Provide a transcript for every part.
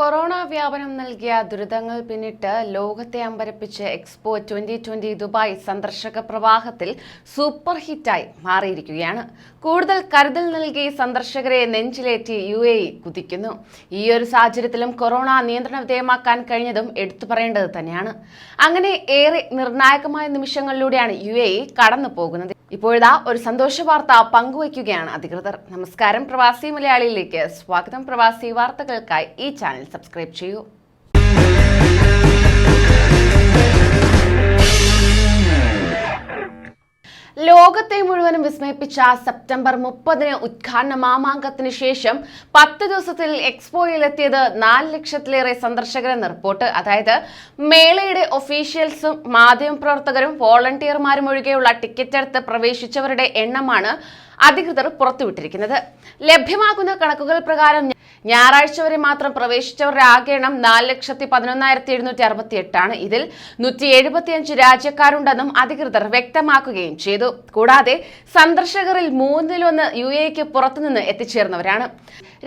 വ്യാപനം നൽകിയ ദുരിതങ്ങൾ പിന്നിട്ട് ലോകത്തെ അമ്പരപ്പിച്ച് എക്സ്പോ ട്വന്റി ട്വന്റി ദുബായ് സന്ദർശക പ്രവാഹത്തിൽ സൂപ്പർ ഹിറ്റായി മാറിയിരിക്കുകയാണ്. കൂടുതൽ കരുതൽ നൽകി സന്ദർശകരെ നെഞ്ചിലേറ്റി യു എ കുതിക്കുന്നു. ഈ ഒരു സാഹചര്യത്തിലും കൊറോണ നിയന്ത്രണ വിധേയമാക്കാൻ കഴിഞ്ഞതും എടുത്തു പറയേണ്ടത് തന്നെയാണ്. അങ്ങനെ ഏറെ നിർണായകമായ നിമിഷങ്ങളിലൂടെയാണ് യു എ കടന്നു പോകുന്നത് ഇപ്പോഴിതാ ഒരു സന്തോഷ വാർത്ത പങ്കുവയ്ക്കുകയാണ് അധികൃതർ. നമസ്കാരം പ്രവാസി മലയാളിയിലേക്ക്. സ്വാഗതം പ്രവാസി വാർത്തകൾക്കായി ഈ ചാനൽ സബ്സ്ക്രൈബ് ചെയ്യൂ. ലോകത്തെ മുഴുവനും വിസ്മയിപ്പിച്ച സെപ്റ്റംബർ മുപ്പതിന് ഉദ്ഘാടന മാമാങ്കത്തിന് ശേഷം പത്ത് ദിവസത്തിൽ എക്സ്പോയിലെത്തിയത് നാല് ലക്ഷത്തിലേറെ സന്ദർശകരെന്ന് റിപ്പോർട്ട്. അതായത് മേളയുടെ ഒഫീഷ്യൽസും മാധ്യമപ്രവർത്തകരും വോളണ്ടിയർമാരും ഒഴികെയുള്ള ടിക്കറ്റ് എടുത്ത് പ്രവേശിച്ചവരുടെ എണ്ണമാണ് അധികൃതർ പുറത്തുവിട്ടിരിക്കുന്നത്. ലഭ്യമാകുന്ന കണക്കുകൾ പ്രകാരം ഞായറാഴ്ച വരെ മാത്രം പ്രവേശിച്ചവരുടെ ആകെ എണ്ണം നാല് ലക്ഷത്തി പതിനൊന്നായിരത്തി എഴുന്നൂറ്റി അറുപത്തി എട്ടാണ് ഇതിൽ നൂറ്റി എഴുപത്തിയഞ്ച് രാജ്യക്കാരുണ്ടെന്നും അധികൃതർ വ്യക്തമാക്കുകയും ചെയ്തു. കൂടാതെ സന്ദർശകരിൽ മൂന്നിലൊന്ന് യു എക്ക് പുറത്തുനിന്ന് എത്തിച്ചേർന്നവരാണ്.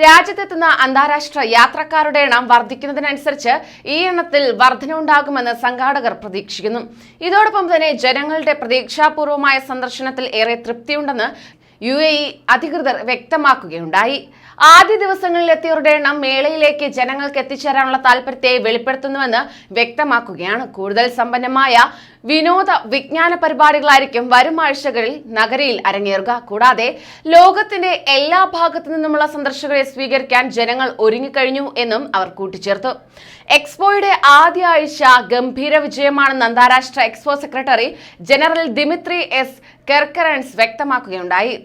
രാജ്യത്തെത്തുന്ന അന്താരാഷ്ട്ര യാത്രക്കാരുടെ എണ്ണം വർദ്ധിക്കുന്നതിനനുസരിച്ച് ഈ എണ്ണത്തിൽ വർധനവുണ്ടാകുമെന്ന് സംഘാടകർ പ്രതീക്ഷിക്കുന്നു. ഇതോടൊപ്പം തന്നെ ജനങ്ങളുടെ പ്രതീക്ഷാപൂർവമായ സന്ദർശനത്തിൽ ഏറെ തൃപ്തിയുണ്ടെന്ന് യു എ ഇ അധികൃതർ വ്യക്തമാക്കുകയുണ്ടായി. ആദ്യ ദിവസങ്ങളിൽ എത്തിയവരുടെ എണ്ണം മേളയിലേക്ക് ജനങ്ങൾക്ക് എത്തിച്ചേരാനുള്ള താല്പര്യത്തെ വെളിപ്പെടുത്തുന്നുവെന്ന് വ്യക്തമാക്കുകയാണ്. കൂടുതൽ സമ്പന്നമായ വിനോദ വിജ്ഞാന പരിപാടികളായിരിക്കും വരും ആഴ്ചകളിൽ നഗരയിൽ അരങ്ങേറുക. കൂടാതെ ലോകത്തിന്റെ എല്ലാ ഭാഗത്തു നിന്നുമുള്ള സന്ദർശകരെ സ്വീകരിക്കാൻ ജനങ്ങൾ ഒരുങ്ങിക്കഴിഞ്ഞു എന്നും അവർ കൂട്ടിച്ചേർത്തു. എക്സ്പോയുടെ ആദ്യ ആഴ്ച ഗംഭീര വിജയമാണെന്ന് അന്താരാഷ്ട്ര expo secretary general Dimitri S Kerkentzes വ്യക്തമാക്കുകയുണ്ടായി.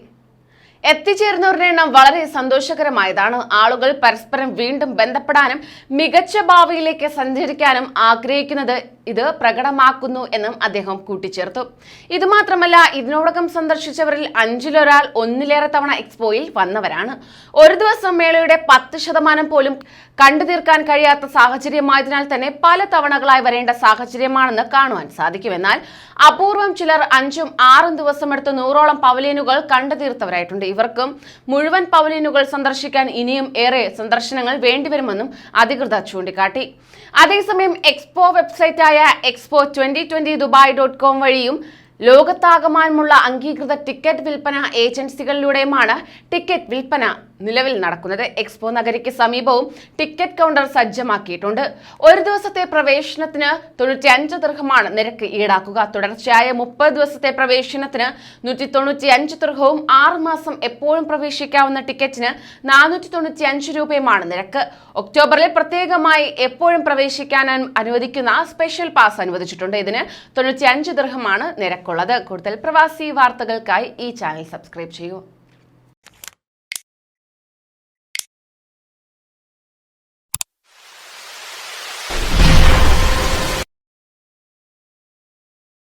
എത്തിച്ചേരുന്നവരുടെ എണ്ണം വളരെ സന്തോഷകരമായതാണ്. ആളുകൾ പരസ്പരം വീണ്ടും ബന്ധപ്പെടാനും മികച്ച ഭാവിയിലേക്ക് സഞ്ചരിക്കാനും ആഗ്രഹിക്കുന്നത് ഇത് പ്രകടമാക്കുന്നു എന്നും അദ്ദേഹം കൂട്ടിച്ചേർത്തു. ഇതുമാത്രമല്ല ഇതിനോടകം സന്ദർശിച്ചവരിൽ അഞ്ചിലൊരാൾ ഒന്നിലേറെ തവണ എക്സ്പോയിൽ വന്നവരാണ്. ഒരു ദിവസം മേളയുടെ പത്ത് ശതമാനം പോലും കണ്ടു തീർക്കാൻ കഴിയാത്ത സാഹചര്യമായതിനാൽ തന്നെ പല തവണകളായി വരേണ്ട സാഹചര്യമാണെന്ന് കാണുവാൻ സാധിക്കും. എന്നാൽ അപൂർവം ചിലർ അഞ്ചും ആറും ദിവസം എടുത്ത് നൂറോളം പവലിയനുകൾ കണ്ടു തീർത്തവരായിട്ടുണ്ട് ഇവർക്കും മുഴുവൻ പവലിയനുകൾ സന്ദർശിക്കാൻ ഇനിയും ഏറെ സന്ദർശനങ്ങൾ വേണ്ടിവരുമെന്നും അധികൃതർ ചൂണ്ടിക്കാട്ടി. അതേസമയം expo വെബ്സൈറ്റായ expo twenty twenty Dubai dot com വഴിയും ലോകത്താകമാനമുള്ള അംഗീകൃത ടിക്കറ്റ് വിൽപ്പന ഏജൻസികളിലൂടെയുമാണ് ടിക്കറ്റ് വിൽപ്പന നിലവിൽ നടക്കുന്നത്. എക്സ്പോ നഗരിക്ക് സമീപവും ടിക്കറ്റ് കൗണ്ടർ സജ്ജമാക്കിയിട്ടുണ്ട്. ഒരു ദിവസത്തെ പ്രവേശനത്തിന് തൊണ്ണൂറ്റി അഞ്ച് ദൃഹമാണ് നിരക്ക് ഈടാക്കുക. തുടർച്ചയായ മുപ്പത് ദിവസത്തെ പ്രവേശനത്തിന് നൂറ്റി തൊണ്ണൂറ്റി അഞ്ച് ദൃഹവും ആറ് മാസം എപ്പോഴും പ്രവേശിക്കാവുന്ന ടിക്കറ്റിന് നാനൂറ്റി തൊണ്ണൂറ്റി അഞ്ച് രൂപയുമാണ് നിരക്ക്. ഒക്ടോബറിൽ പ്രത്യേകമായി എപ്പോഴും പ്രവേശിക്കാൻ അനുവദിക്കുന്ന സ്പെഷ്യൽ പാസ് അനുവദിച്ചിട്ടുണ്ട്. ഇതിന് തൊണ്ണൂറ്റി അഞ്ച് ദൃഹമാണ് നിരക്കുള്ളത്. കൂടുതൽ പ്രവാസി വാർത്തകൾക്കായി ഈ ചാനൽ സബ്സ്ക്രൈബ് ചെയ്യൂ.